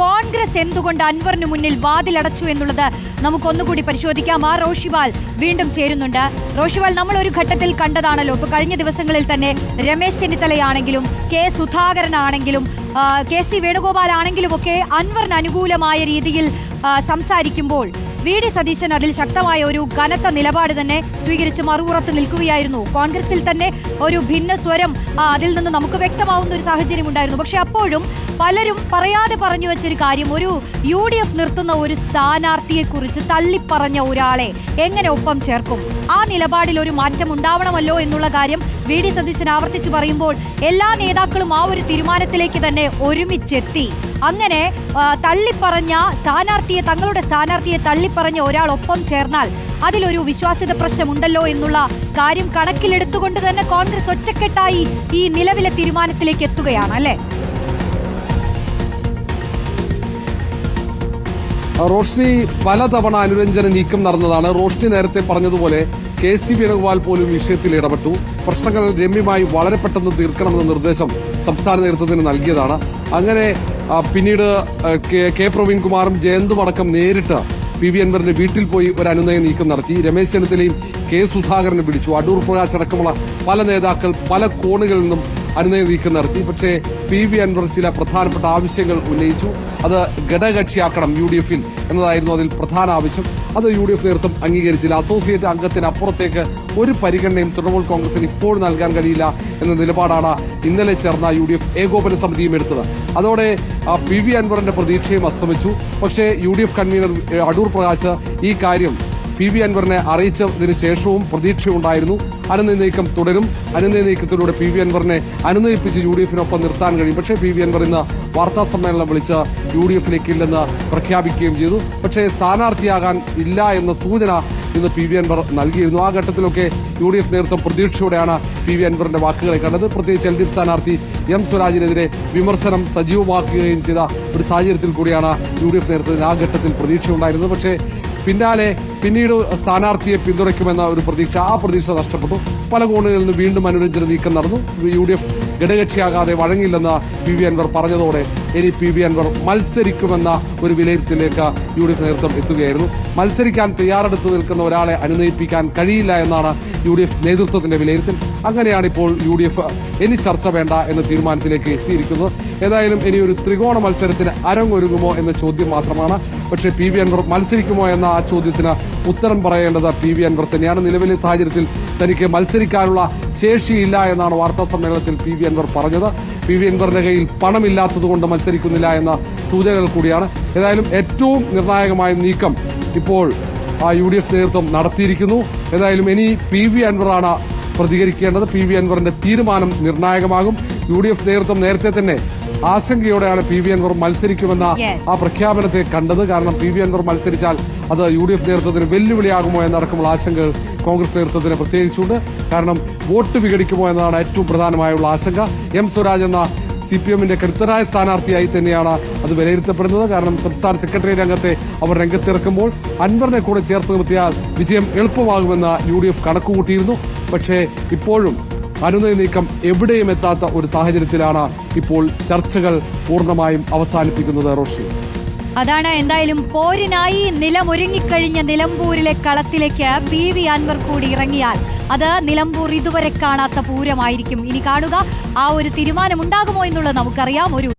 കോൺഗ്രസ് എന്തുകൊണ്ട് അൻവറിന് മുന്നിൽ വാതിലടച്ചു എന്നുള്ളത് നമുക്കൊന്നുകൂടി പരിശോധിക്കാം. ആ റോഷിവാൽ വീണ്ടും ചേരുന്നുണ്ട്. റോഷിവാൽ നമ്മൾ ഒരു ഘട്ടത്തിൽ കണ്ടതാണല്ലോ. ഇപ്പൊ കഴിഞ്ഞ ദിവസങ്ങളിൽ തന്നെ രമേശ് ചെന്നിത്തലയാണെങ്കിലും കെ സുധാകരനാണെങ്കിലും കെ സി വേണുഗോപാൽ ആണെങ്കിലും ഒക്കെ അൻവറിന് അനുകൂലമായ രീതിയിൽ സംസാരിക്കുമ്പോൾ വി ഡി സതീശൻ അതിൽ ശക്തമായ ഒരു കനത്ത നിലപാട് തന്നെ സ്വീകരിച്ച് മറുപുറത്ത് നിൽക്കുകയായിരുന്നു. കോൺഗ്രസിൽ തന്നെ ഒരു ഭിന്ന സ്വരം അതിൽ നിന്ന് നമുക്ക് വ്യക്തമാവുന്ന ഒരു സാഹചര്യം ഉണ്ടായിരുന്നു പക്ഷെ അപ്പോഴും പലരും പറയാതെ പറഞ്ഞു വെച്ചൊരു കാര്യം. ഒരു യു ഡി എഫ് നിർത്തുന്ന ഒരു സ്ഥാനാർത്ഥിയെ കുറിച്ച് തള്ളിപ്പറഞ്ഞ ഒരാളെ എങ്ങനെ ഒപ്പം ചേർക്കും? ആ നിലപാടിൽ ഒരു മാറ്റം ഉണ്ടാവണമല്ലോ എന്നുള്ള കാര്യം വി ഡി സതീശൻ ആവർത്തിച്ചു പറയുമ്പോൾ എല്ലാ നേതാക്കളും ആ ഒരു തീരുമാനത്തിലേക്ക് തന്നെ ഒരുമിച്ചെത്തി. അങ്ങനെ തള്ളിപ്പറഞ്ഞ സ്ഥാനാർത്ഥിയെ തങ്ങളുടെ സ്ഥാനാർത്ഥിയെ തള്ളിപ്പറഞ്ഞ ഒരാൾ ഒപ്പം ചേർന്നാൽ അതിലൊരു വിശ്വാസ്യത പ്രശ്നമുണ്ടല്ലോ എന്നുള്ള കാര്യം കണക്കിലെടുത്തുകൊണ്ട് തന്നെ കോൺഗ്രസ് ഒറ്റക്കെട്ടായി ഈ നിലവിലെ തീരുമാനത്തിലേക്ക് എത്തുകയാണ് അല്ലെ? റോഷ്നി പലതവണ അനുരഞ്ജന നീക്കം നടന്നതാണ്. റോഷ്നി നേരത്തെ പറഞ്ഞതുപോലെ കെ സി വേണുഗോപാൽ പോലും വിഷയത്തിൽ ഇടപെട്ടു. പ്രശ്നങ്ങൾ രമ്യമായി വളരെ പെട്ടെന്ന് തീർക്കണമെന്ന നിർദ്ദേശം സംസ്ഥാന നേതൃത്വത്തിന് നൽകിയതാണ്. അങ്ങനെ പിന്നീട് കെ പ്രവീൺകുമാറും ജയന്തും അടക്കം നേരിട്ട് പി വി അൻവറിന്റെ വീട്ടിൽ പോയി ഒരു അനുനയ നീക്കം നടത്തി. രമേശ് ചെന്നിത്തലയും കെ സുധാകരനെ പിടിച്ചു അടൂർ പ്രകാശ് അടക്കമുള്ള പല നേതാക്കൾ പല കോണുകളിൽ നിന്നും അനുനയ നീക്കം നടത്തി. പക്ഷേ പി വി അൻവർ ചില പ്രധാനപ്പെട്ട ആവശ്യങ്ങൾ ഉന്നയിച്ചു. അത് ഘടകകക്ഷിയാക്കണം യു ഡി എഫിൽ എന്നതായിരുന്നു അതിൽ പ്രധാന ആവശ്യം. അത് യു ഡി എഫ് നേതൃത്വം അംഗീകരിച്ചില്ല. അസോസിയേറ്റ് അംഗത്തിന് അപ്പുറത്തേക്ക് ഒരു പരിഗണനയും തൃണമൂൽ കോൺഗ്രസിന് ഇപ്പോൾ നൽകാൻ കഴിയില്ല എന്ന നിലപാടാണ് ഇന്നലെ ചേർന്ന യു ഡി എഫ് ഏകോപന സമിതിയും എടുത്തത്. അതോടെ പി വി അൻവറിന്റെ പ്രതീക്ഷയും അസ്തമിച്ചു. പക്ഷേ U D F convener Adoor Prakash ഈ കാര്യം പി വി അൻവറിനെ അറിയിച്ചതിന് ശേഷവും പ്രതീക്ഷയുണ്ടായിരുന്നു. അനുനയ നീക്കം തുടരും. അനുനയ നീക്കത്തിലൂടെ പി വി അൻവറിനെ അനുനയിപ്പിച്ച് യു ഡി എഫിനൊപ്പം നിർത്താൻ കഴിയും. പക്ഷേ പി വി അൻവർ ഇന്ന് വാർത്താ സമ്മേളനം വിളിച്ച് യു ഡി എഫിലേക്ക് ഇല്ലെന്ന് പ്രഖ്യാപിക്കുകയും ചെയ്തു. പക്ഷേ സ്ഥാനാർത്ഥിയാകാൻ ഇല്ല എന്ന സൂചന ഇന്ന് പി വി അൻവർ നൽകിയിരുന്നു. ആ ഘട്ടത്തിലൊക്കെ യു ഡി എഫ് നേതൃത്വം പ്രതീക്ഷയോടെയാണ് പി വി അൻവറിന്റെ വാക്കുകളെ കണ്ടത്. പ്രത്യേകിച്ച് എൽ ഡി എഫ് സ്ഥാനാർത്ഥി എം സ്വരാജിനെതിരെ വിമർശനം സജീവമാക്കുകയും ചെയ്ത ഒരു സാഹചര്യത്തിൽ കൂടിയാണ് യു ഡി എഫ് നേതൃത്വത്തിന് ആ ഘട്ടത്തിൽ പ്രതീക്ഷയുണ്ടായിരുന്നത്. പക്ഷേ പിന്നാലെ പിന്നീട് സ്ഥാനാർത്ഥിയെ പിന്തുണയ്ക്കുമെന്ന ഒരു പ്രതീക്ഷ. ആ പ്രതീക്ഷ നഷ്ടപ്പെട്ടു. പല കോണുകളിൽ നിന്ന് വീണ്ടും അനുരഞ്ജന നീക്കം നടന്നു. യു ഘടകകക്ഷിയാകാതെ വഴങ്ങില്ലെന്ന് പി വി അൻവർ പറഞ്ഞതോടെ ഇനി പി വി അൻവർ മത്സരിക്കുമെന്ന ഒരു വിലയിരുത്തലിലേക്ക് യു ഡി എഫ് നേതൃത്വം എത്തുകയായിരുന്നു. മത്സരിക്കാൻ തയ്യാറെടുത്ത് നിൽക്കുന്ന ഒരാളെ അനുനയിപ്പിക്കാൻ കഴിയില്ല എന്നാണ് യു ഡി എഫ് നേതൃത്വത്തിന്റെ വിലയിരുത്തൽ. അങ്ങനെയാണ് ഇപ്പോൾ യു ഡി എഫ് ഇനി ചർച്ച വേണ്ട എന്ന തീരുമാനത്തിലേക്ക് എത്തിയിരിക്കുന്നത്. ഏതായാലും ഇനി ഒരു ത്രികോണ മത്സരത്തിന് അരങ്ങൊരുങ്ങുമോ എന്ന ചോദ്യം മാത്രമാണ്. പക്ഷേ പി വി അൻവർ മത്സരിക്കുമോ എന്ന ആ ചോദ്യത്തിന് ഉത്തരം പറയേണ്ടത് പി വി അൻവർ തന്നെയാണ്. നിലവിലെ സാഹചര്യത്തിൽ തനിക്ക് മത്സരിക്കാനുള്ള ശേഷിയില്ല എന്നാണ് വാർത്താ സമ്മേളനത്തിൽ പി വി അൻവർ പറഞ്ഞത്. പി വി അൻവറിന്റെ കയ്യിൽ പണമില്ലാത്തതുകൊണ്ട് മത്സരിക്കുന്നില്ല എന്ന സൂചനകൾ കൂടിയാണ്. ഏതായാലും ഏറ്റവും നിർണായകമായ നീക്കം ഇപ്പോൾ യു ഡി എഫ് നേതൃത്വം നടത്തിയിരിക്കുന്നു. ഏതായാലും ഇനി പി വി അൻവറാണ് പ്രതികരിക്കേണ്ടത് പി വി അൻവറിന്റെ തീരുമാനം നിർണായകമാകും. യു ഡി എഫ് നേതൃത്വം നേരത്തെ തന്നെ ആശങ്കയോടെയാണ് പി വി അൻവർ മത്സരിക്കുമെന്ന ആ പ്രഖ്യാപനത്തെ കണ്ടത്. കാരണം പി വി അൻവർ മത്സരിച്ചാൽ അത് യു ഡി എഫ് നേതൃത്വത്തിന് വെല്ലുവിളിയാകുമോ എന്നടക്കമുള്ള ആശങ്കകൾ കോൺഗ്രസ് നേതൃത്വത്തിന് പ്രത്യേകിച്ചുണ്ട്. കാരണം വോട്ട് വിഘടിക്കുമോ എന്നതാണ് ഏറ്റവും പ്രധാനമായുള്ള ആശങ്ക. എം സ്വരാജ് എന്ന സി പി എമ്മിന്റെ കരുത്തരായ സ്ഥാനാർത്ഥിയായി തന്നെയാണ് അത് വിലയിരുത്തപ്പെടുന്നത്. കാരണം സംസ്ഥാന സെക്രട്ടറി രംഗത്തെ അവർ രംഗത്തിറക്കുമ്പോൾ അൻവറിനെ കൂടെ ചേർത്ത് നിർത്തിയാൽ വിജയം എളുപ്പമാകുമെന്ന് യു ഡി എഫ് കണക്കുകൂട്ടിയിരുന്നു. പക്ഷേ ഇപ്പോഴും അനുനയ നീക്കം എവിടെയും എത്താത്ത ഒരു സാഹചര്യത്തിലാണ് ഇപ്പോൾ ചർച്ചകൾ പൂർണമായും അവസാനിപ്പിക്കുന്നത് റോഷി. അതാണ് എന്തായാലും പോരിനായി നിലമൊരുങ്ങിക്കഴിഞ്ഞ നിലമ്പൂരിലെ കളത്തിലേക്ക് പി വി അൻവർ കൂടി ഇറങ്ങിയാൽ. അത് നിലമ്പൂർ ഇതുവരെ കാണാത്ത പൂരമായിരിക്കും. ഇനി കാണുക ആ ഒരു തീരുമാനം ഉണ്ടാകുമോ എന്നുള്ളത് നമുക്കറിയാം. ഒരു